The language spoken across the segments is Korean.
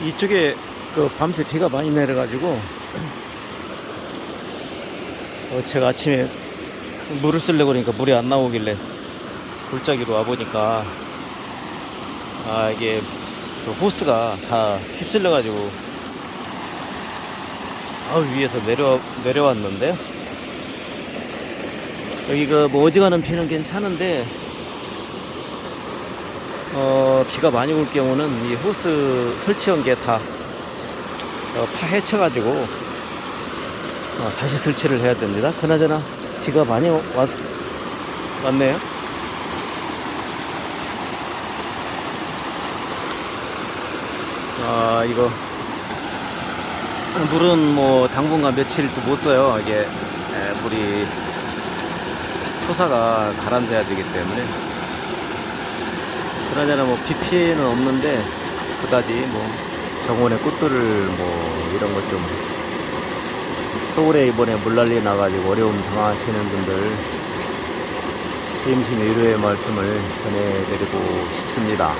이쪽에 그 밤새 비가 많이 내려가지고 어, 제가 아침에 물을 쓰려고 그러니까 물이 안 나오길래 골짜기로 와보니까 아 이게 그 호스가 다 휩쓸려 가지고 아 위에서 내려 내려왔는데? 여기가 뭐 어지간한 비는 괜찮은데 어 비가 많이 올 경우는 이 호스 설치한 게다 어, 파헤쳐 가지고 어, 다시 설치를 해야 됩니다. 그나저나 비가 많이 왔, 왔네요. 아 이거 물은 뭐 당분간 며칠 또못 써요. 이게 에, 물이 토사가 가라앉아야 되기 때문에 그나저나 뭐 비 피해는 없는데 그다지 뭐 정원의 꽃들을 뭐 이런 것 좀 서울에 이번에 물난리 나가지고 어려움 당하시는 분들 심심의 위로의 말씀을 전해드리고 싶습니다.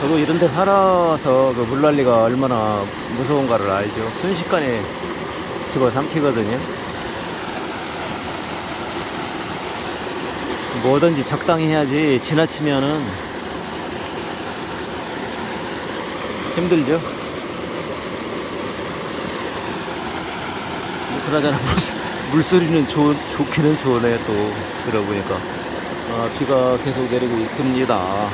저도 이런 데 살아서 그 물난리가 얼마나 무서운가를 알죠. 순식간에 집어 삼키거든요. 뭐든지 적당히 해야지 지나치면은 힘들죠. 물- 물소리는 좋, 좋기는 좋네 또 들어보니까 아, 비가 계속 내리고 있습니다.